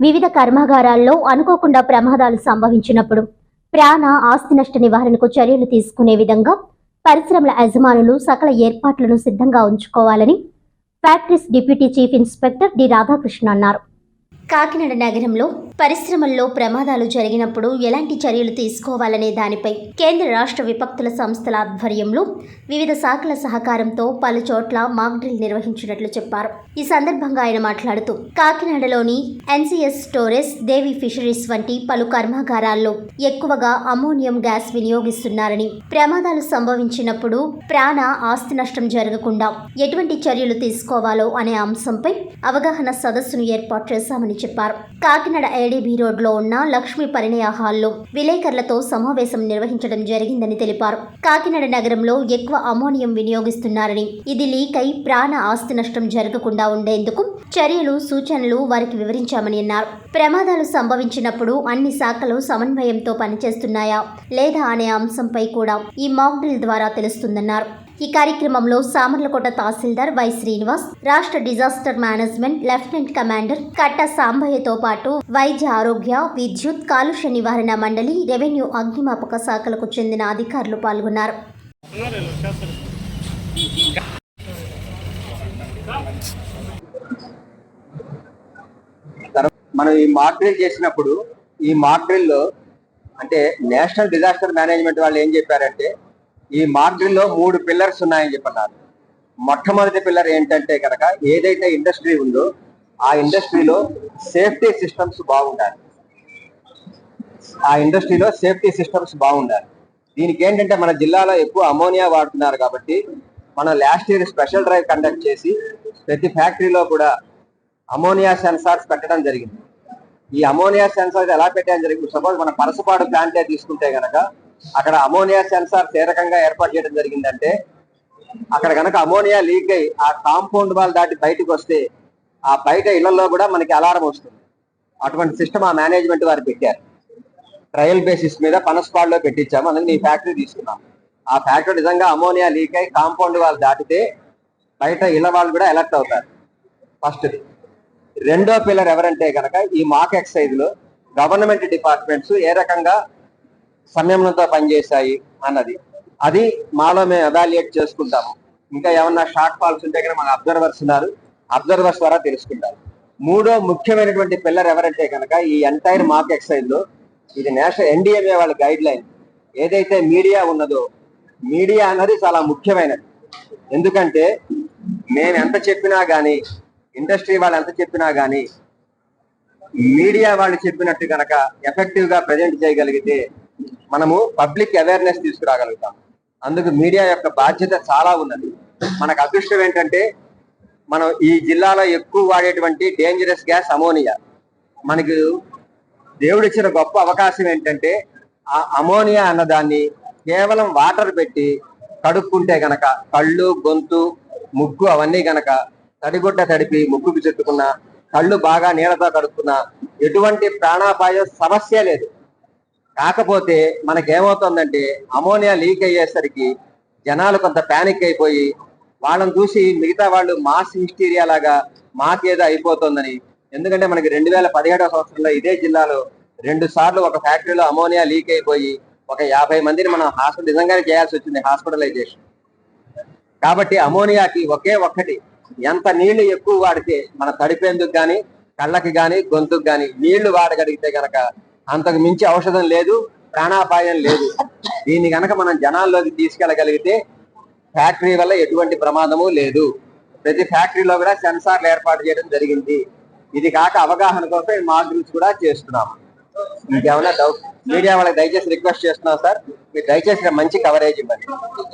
వివిధ కర్మాగారాల్లో అనుకోకుండా ప్రమాదాలు సంభవించినప్పుడు ప్రాణ ఆస్తి నష్ట నివారణకు చర్యలు తీసుకునే విధంగా పరిశ్రమల యజమానులు సకల ఏర్పాట్లను సిద్ధంగా ఉంచుకోవాలని factories deputy chief inspector D Radhakrishna అన్నారు. కాకినాడ నగరంలో పరిశ్రమల్లో ప్రమాదాలు జరిగినప్పుడు ఎలాంటి చర్యలు తీసుకోవాలనే దానిపై కేంద్ర రాష్ట్ర విపక్తుల సంస్థల ఆధ్వర్యంలో వివిధ శాఖల సహకారంతో పలు చోట్ల మాక్ డ్రిల్ నిర్వహించినట్లు చెప్పారు. ఈ సందర్భంగా ఆయన మాట్లాడుతూ కాకినాడలోని ఎన్సీఎస్ స్టోరేజ్ దేవి ఫిషరీస్ వంటి పలు కర్మాగారాల్లో ఎక్కువగా అమోనియం గ్యాస్ వినియోగిస్తున్నారని ప్రమాదాలు సంభవించినప్పుడు ప్రాణ ఆస్తి నష్టం జరగకుండా ఎటువంటి చర్యలు తీసుకోవాలో అనే అంశంపై అవగాహన సదస్సును ఏర్పాటు చేశామని చెప్పారు. కాకినాడ ఏడీబీ రోడ్లో ఉన్న లక్ష్మీ పరిణయ హాల్లో విలేకరులతో సమావేశం నిర్వహించడం జరిగిందని తెలిపారు. కాకినాడ నగరంలో ఎక్కువ అమోనియం వినియోగిస్తున్నారని ఇది లీక్ అయి ప్రాణ ఆస్తి నష్టం జరగకుండా ఉండేందుకు చర్యలు సూచనలు వారికి వివరించామని అన్నారు. ప్రమాదాలు సంభవించినప్పుడు అన్ని శాఖలు సమన్వయంతో పనిచేస్తున్నాయా లేదా అనే అంశంపై కూడా ఈ మాక్ డ్రిల్ ద్వారా తెలుస్తుందన్నారు. ఈ కార్యక్రమంలో సామర్లకోట తహసీల్దార్ వై శ్రీనివాస్ రాష్ట్ర డిజాస్టర్ మేనేజ్మెంట్ లెఫ్టినెంట్ కమాండర్ కట్ట సాంబయ్యతో పాటు వైద్య ఆరోగ్య విద్యుత్ కాలుష్య నివారణ మండలి రెవెన్యూ అగ్నిమాపక శాఖలకు చెందిన అధికారులు పాల్గొన్నారు. మనం ఈ మాక్ డ్రిల్ చేసినప్పుడు ఈ మాక్లో అంటే నేషనల్ డిజాస్టర్ మేనేజ్మెంట్ వాళ్ళు ఏం చెప్పారంటే ఈ మార్గంలో మూడు పిల్లర్స్ ఉన్నాయని చెప్పన్నారు. మొట్టమొదటి పిల్లర్ ఏంటంటే కనుక ఏదైతే ఇండస్ట్రీ ఉందో ఆ ఇండస్ట్రీలో సేఫ్టీ సిస్టమ్స్ బాగుండాలి. ఆ ఇండస్ట్రీలో సేఫ్టీ సిస్టమ్స్ బాగుండాలి. దీనికి ఏంటంటే మన జిల్లాలో ఎక్కువ అమోనియా వాడుతున్నారు కాబట్టి మనం last year special drive conduct చేసి ప్రతి ఫ్యాక్టరీలో కూడా అమోనియా సెన్సార్స్ పెట్టడం జరిగింది. ఈ అమోనియా సెన్సార్స్ ఎలా పెట్టడం జరిగింది? సపోజ్ మన పరసపాడు ప్లాంటే తీసుకుంటే కనుక అక్కడ అమోనియా సెన్సార్ ఏ రకంగా ఏర్పాటు చేయడం జరిగిందంటే అక్కడ గనక అమోనియా లీక్ అయి ఆ కాంపౌండ్ వాల్ దాటి బయటకు వస్తే ఆ బయట ఇళ్ళలో కూడా మనకి అలారం వస్తుంది. అటువంటి సిస్టమ్ ఆ మేనేజ్మెంట్ వారు పెట్టారు. ట్రయల్ బేసిస్ మీద పనస్పాడ్లో పెట్టించాము. అందుకని ఈ ఫ్యాక్టరీ తీసుకున్నాం ఆ ఫ్యాక్టరీ నిజంగా అమోనియా లీక్ అయి కాంపౌండ్ వాళ్ళు దాటితే బయట ఇళ్ళ వాళ్ళు కూడా ఎలర్ట్ అవుతారు. ఫస్ట్ది రెండో పిల్లర్ ఎవరంటే కనుక ఈ మాక్ ఎక్సైజ్లో గవర్నమెంట్ డిపార్ట్మెంట్స్ ఏ రకంగా సంయమనంతో పనిచేశాయి అన్నది. అది మాలో మేము ఎవాల్యుయేట్ చేసుకుంటాము. ఇంకా ఏమన్నా షార్ట్ ఫాల్స్ ఉంటే కనుక మన అబ్జర్వర్స్ ఉన్నారు. అబ్జర్వర్స్ ద్వారా తెలుసుకుంటారు. మూడో ముఖ్యమైనటువంటి పిల్లర్ ఎవరంటే కనుక ఈ ఎంటైర్ మాక్ ఎక్సైజ్లో ఇది నేషనల్ ఎన్డీఎంఏ వాళ్ళ గైడ్ లైన్ ఏదైతే మీడియా ఉన్నదో మీడియా అన్నది చాలా ముఖ్యమైనది. ఎందుకంటే మేము ఎంత చెప్పినా కానీ ఇండస్ట్రీ వాళ్ళు ఎంత చెప్పినా కానీ మీడియా వాళ్ళు చెప్పినట్టు గనక ఎఫెక్టివ్గా ప్రజెంట్ చేయగలిగితే మనము పబ్లిక్ అవేర్నెస్ తీసుకురాగలుగుతాం. అందుకు మీడియా యొక్క బాధ్యత చాలా ఉన్నది. మనకు అదృష్టం ఏంటంటే మనం ఈ జిల్లాలో ఎక్కువ వాడేటువంటి డేంజరస్ గ్యాస్ అమోనియా మనకు దేవుడిచ్చిన గొప్ప అవకాశం ఏంటంటే ఆ అమోనియా అన్నదాన్ని కేవలం వాటర్ పెట్టి కడుక్కుంటే గనక కళ్ళు గొంతు ముగ్గు అవన్నీ గనక తడిగుడ్డ తడిపి ముగ్గుకు చుట్టుకున్న కళ్ళు బాగా నీళ్ళతో కడుక్కున్నా ఎటువంటి ప్రాణాపాయ సమస్య లేదు. కాకపోతే మనకేమవుతుందంటే అమోనియా లీక్ అయ్యేసరికి జనాలు కొంత ప్యానిక్ అయిపోయి వాళ్ళని చూసి మిగతా వాళ్ళు మాస్ హిస్టీరియా లాగా మాకేదో అయిపోతుందని. ఎందుకంటే మనకి రెండు వేల పదిహేడవ సంవత్సరంలో ఇదే జిల్లాలో రెండు సార్లు ఒక ఫ్యాక్టరీలో అమోనియా లీక్ అయిపోయి ఒక యాభై మందిని మనం హాస్పిటల్ నిజంగానే చేయాల్సి వచ్చింది హాస్పిటలైజేషన్. కాబట్టి అమోనియాకి ఒకే ఒక్కటి ఎంత నీళ్ళు ఎక్కువ వాడితే మన తడిపేందుకు కానీ కళ్ళకి కానీ గొంతుకు కానీ నీళ్ళు వాడగలిగితే గనక అంతకు మించి ఔషధం లేదు ప్రాణాపాయం లేదు. దీన్ని కనుక మనం జనాల్లోకి తీసుకెళ్ళగలిగితే ఫ్యాక్టరీ వల్ల ఎటువంటి ప్రమాదము లేదు. ప్రతి ఫ్యాక్టరీలో కూడా సెన్సార్లు ఏర్పాటు చేయడం జరిగింది. ఇది కాక అవగాహన కోసం ఈ కూడా చేస్తున్నాం ఇంకేమైనా డౌట్ మీడియా వాళ్ళకి దయచేసి రిక్వెస్ట్ చేస్తున్నాం సార్. మీరు దయచేసి మంచి కవరేజ్ ఇవ్వండి.